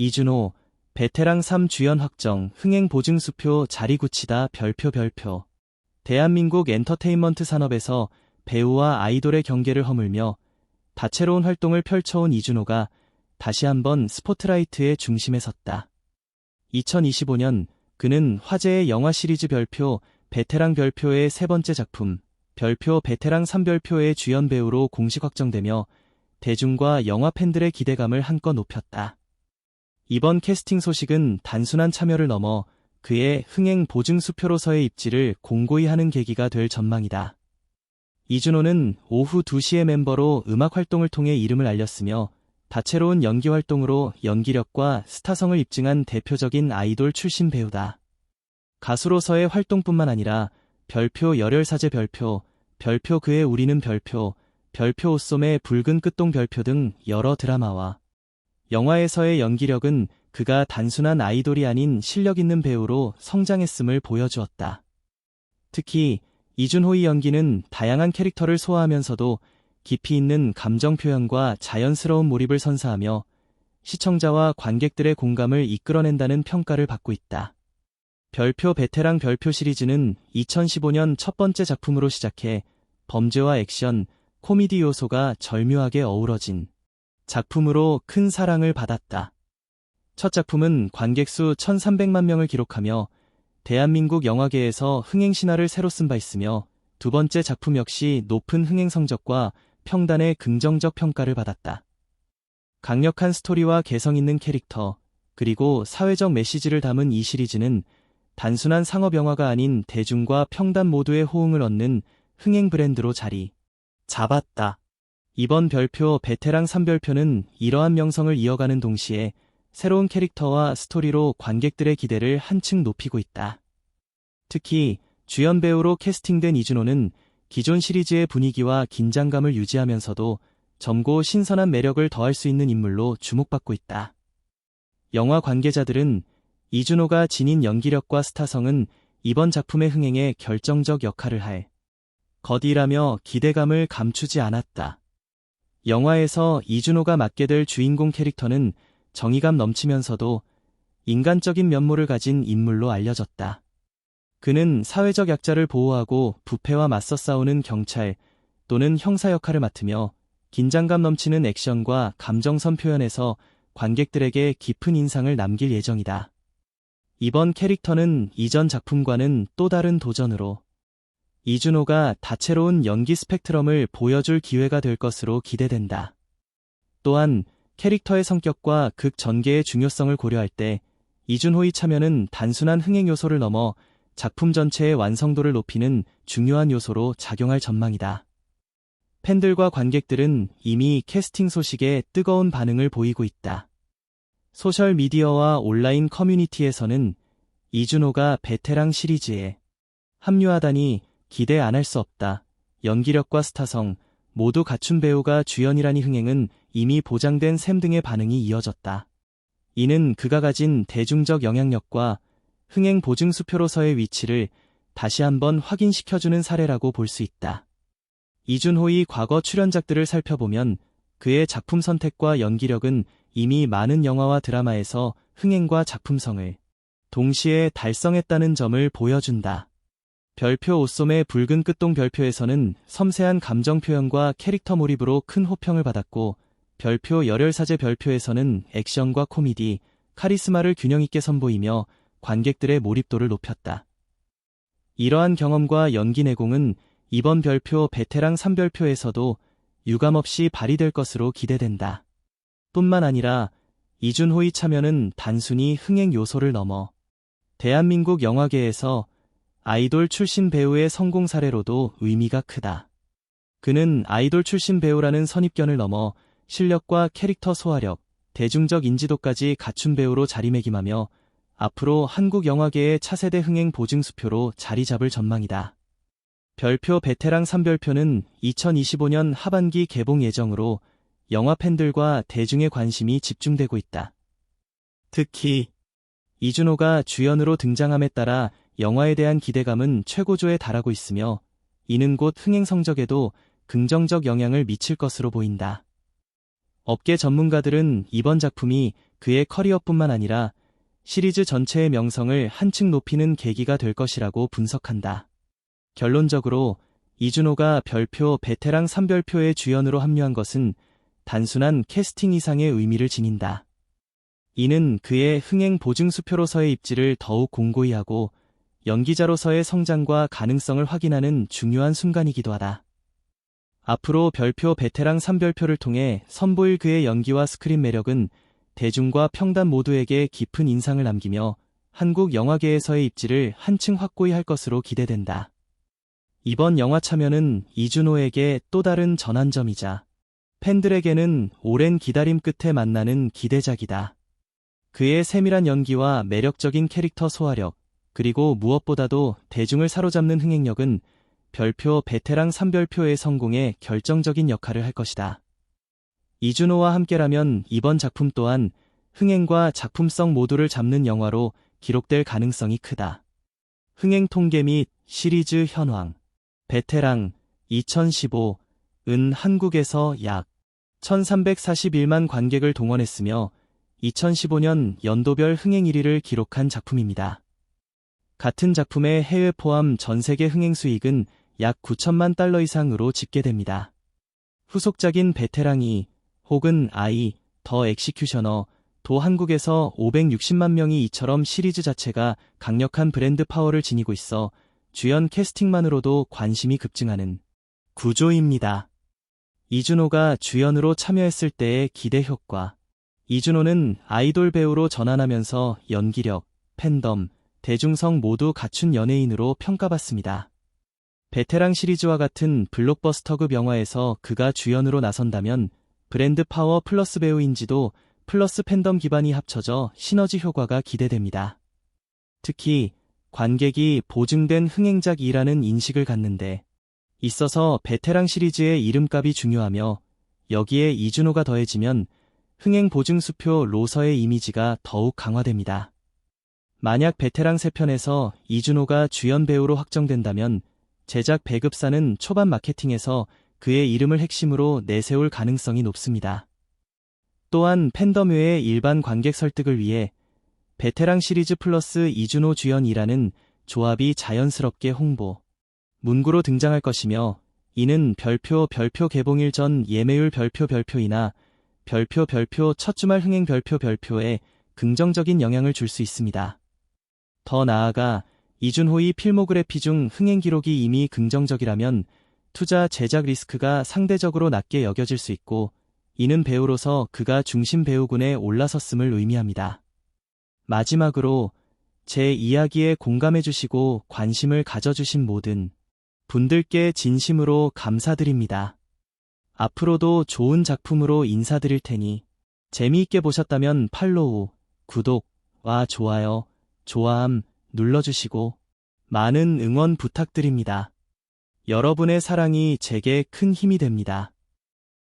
이준호, 베테랑 3 주연 확정, 흥행 보증수표 자리 굳히다 별표 별표. 대한민국 엔터테인먼트 산업에서 배우와 아이돌의 경계를 허물며 다채로운 활동을 펼쳐온 이준호가 다시 한번 스포트라이트의 중심에 섰다. 2025년 그는 화제의 영화 시리즈 별표, 베테랑 별표의 세 번째 작품, 별표 베테랑 3별표의 주연 배우로 공식 확정되며 대중과 영화 팬들의 기대감을 한껏 높였다. 이번 캐스팅 소식은 단순한 참여를 넘어 그의 흥행 보증 수표로서의 입지를 공고히 하는 계기가 될 전망이다. 이준호는 오후 2시의 멤버로 음악 활동을 통해 이름을 알렸으며 다채로운 연기 활동으로 연기력과 스타성을 입증한 대표적인 아이돌 출신 배우다. 가수로서의 활동뿐만 아니라 별표 열혈사제 별표, 별표 그의 우리는 별표, 별표 옷소매 붉은 끝동 별표 등 여러 드라마와 영화에서의 연기력은 그가 단순한 아이돌이 아닌 실력 있는 배우로 성장했음을 보여주었다. 특히 이준호의 연기는 다양한 캐릭터를 소화하면서도 깊이 있는 감정 표현과 자연스러운 몰입을 선사하며 시청자와 관객들의 공감을 이끌어낸다는 평가를 받고 있다. 별표 베테랑 별표 시리즈는 2015년 첫 번째 작품으로 시작해 범죄와 액션, 코미디 요소가 절묘하게 어우러진 작품으로 큰 사랑을 받았다. 첫 작품은 관객 수 1300만 명을 기록하며 대한민국 영화계에서 흥행 신화를 새로 쓴 바 있으며 두 번째 작품 역시 높은 흥행 성적과 평단의 긍정적 평가를 받았다. 강력한 스토리와 개성 있는 캐릭터, 그리고 사회적 메시지를 담은 이 시리즈는 단순한 상업 영화가 아닌 대중과 평단 모두의 호응을 얻는 흥행 브랜드로 자리 잡았다. 이번 별표 베테랑 3별표는 이러한 명성을 이어가는 동시에 새로운 캐릭터와 스토리로 관객들의 기대를 한층 높이고 있다. 특히 주연 배우로 캐스팅된 이준호는 기존 시리즈의 분위기와 긴장감을 유지하면서도 젊고 신선한 매력을 더할 수 있는 인물로 주목받고 있다. 영화 관계자들은 이준호가 지닌 연기력과 스타성은 이번 작품의 흥행에 결정적 역할을 할 거디라며 기대감을 감추지 않았다. 영화에서 이준호가 맡게 될 주인공 캐릭터는 정의감 넘치면서도 인간적인 면모를 가진 인물로 알려졌다. 그는 사회적 약자를 보호하고 부패와 맞서 싸우는 경찰 또는 형사 역할을 맡으며 긴장감 넘치는 액션과 감정선 표현에서 관객들에게 깊은 인상을 남길 예정이다. 이번 캐릭터는 이전 작품과는 또 다른 도전으로 이준호가 다채로운 연기 스펙트럼을 보여줄 기회가 될 것으로 기대된다. 또한 캐릭터의 성격과 극 전개의 중요성을 고려할 때 이준호의 참여는 단순한 흥행 요소를 넘어 작품 전체의 완성도를 높이는 중요한 요소로 작용할 전망이다. 팬들과 관객들은 이미 캐스팅 소식에 뜨거운 반응을 보이고 있다. 소셜미디어와 온라인 커뮤니티에서는 이준호가 베테랑 시리즈에 합류하다니 기대 안 할 수 없다. 연기력과 스타성 모두 갖춘 배우가 주연이라니 흥행은 이미 보장된 셈 등의 반응이 이어졌다. 이는 그가 가진 대중적 영향력과 흥행 보증 수표로서의 위치를 다시 한번 확인시켜주는 사례라고 볼 수 있다. 이준호의 과거 출연작들을 살펴보면 그의 작품 선택과 연기력은 이미 많은 영화와 드라마에서 흥행과 작품성을 동시에 달성했다는 점을 보여준다. 별표 옷소매 붉은 끝동 별표에서는 섬세한 감정 표현과 캐릭터 몰입으로 큰 호평을 받았고 별표 열혈사제 별표에서는 액션과 코미디, 카리스마를 균형 있게 선보이며 관객들의 몰입도를 높였다. 이러한 경험과 연기 내공은 이번 별표 베테랑 3별표에서도 유감없이 발휘될 것으로 기대된다. 뿐만 아니라 이준호의 참여는 단순히 흥행 요소를 넘어 대한민국 영화계에서 아이돌 출신 배우의 성공 사례로도 의미가 크다. 그는 아이돌 출신 배우라는 선입견을 넘어 실력과 캐릭터 소화력, 대중적 인지도까지 갖춘 배우로 자리매김하며 앞으로 한국 영화계의 차세대 흥행 보증수표로 자리 잡을 전망이다. 별표 베테랑 3별표는 2025년 하반기 개봉 예정으로 영화 팬들과 대중의 관심이 집중되고 있다. 특히 이준호가 주연으로 등장함에 따라 영화에 대한 기대감은 최고조에 달하고 있으며 이는 곧 흥행 성적에도 긍정적 영향을 미칠 것으로 보인다. 업계 전문가들은 이번 작품이 그의 커리어뿐만 아니라 시리즈 전체의 명성을 한층 높이는 계기가 될 것이라고 분석한다. 결론적으로 이준호가 별표 베테랑 3별표의 주연으로 합류한 것은 단순한 캐스팅 이상의 의미를 지닌다. 이는 그의 흥행 보증 수표로서의 입지를 더욱 공고히 하고 연기자로서의 성장과 가능성을 확인하는 중요한 순간이기도 하다. 앞으로 별표 베테랑 3별표를 통해 선보일 그의 연기와 스크린 매력은 대중과 평단 모두에게 깊은 인상을 남기며 한국 영화계에서의 입지를 한층 확고히 할 것으로 기대된다. 이번 영화 참여는 이준호에게 또 다른 전환점이자 팬들에게는 오랜 기다림 끝에 만나는 기대작이다. 그의 세밀한 연기와 매력적인 캐릭터 소화력, 그리고 무엇보다도 대중을 사로잡는 흥행력은 별표 베테랑 3별표의 성공에 결정적인 역할을 할 것이다. 이준호와 함께라면 이번 작품 또한 흥행과 작품성 모두를 잡는 영화로 기록될 가능성이 크다. 흥행 통계 및 시리즈 현황 베테랑 2015 은 한국에서 약 1341만 관객을 동원했으며 2015년 연도별 흥행 1위를 기록한 작품입니다. 같은 작품의 해외 포함 전 세계 흥행 수익은 약 9천만 달러 이상으로 집계됩니다. 후속작인 베테랑이 혹은 아이, 더 엑시큐셔너, 도 한국에서 560만 명이 이처럼 시리즈 자체가 강력한 브랜드 파워를 지니고 있어 주연 캐스팅만으로도 관심이 급증하는 구조입니다. 이준호가 주연으로 참여했을 때의 기대 효과. 이준호는 아이돌 배우로 전환하면서 연기력, 팬덤, 대중성 모두 갖춘 연예인으로 평가받습니다. 베테랑 시리즈와 같은 블록버스터급 영화에서 그가 주연으로 나선다면 브랜드 파워 플러스 배우인지도 플러스 팬덤 기반이 합쳐져 시너지 효과가 기대됩니다. 특히 관객이 보증된 흥행작이라는 인식을 갖는데 있어서 베테랑 시리즈의 이름값이 중요하며 여기에 이준호가 더해지면 흥행 보증 수표 로서의 이미지가 더욱 강화됩니다. 만약 베테랑 3편에서 이준호가 주연 배우로 확정된다면 제작 배급사는 초반 마케팅에서 그의 이름을 핵심으로 내세울 가능성이 높습니다. 또한 팬덤 외의 일반 관객 설득을 위해 베테랑 시리즈 플러스 이준호 주연이라는 조합이 자연스럽게 홍보, 문구로 등장할 것이며 이는 별표 별표 개봉일 전 예매율 별표 별표이나 별표 별표 첫 주말 흥행 별표 별표에 긍정적인 영향을 줄 수 있습니다. 더 나아가 이준호의 필모그래피 중 흥행 기록이 이미 긍정적이라면 투자 제작 리스크가 상대적으로 낮게 여겨질 수 있고 이는 배우로서 그가 중심 배우군에 올라섰음을 의미합니다. 마지막으로 제 이야기에 공감해 주시고 관심을 가져주신 모든 분들께 진심으로 감사드립니다. 앞으로도 좋은 작품으로 인사드릴 테니 재미있게 보셨다면 팔로우, 구독과 좋아요, 좋아함 눌러주시고 많은 응원 부탁드립니다. 여러분의 사랑이 제게 큰 힘이 됩니다.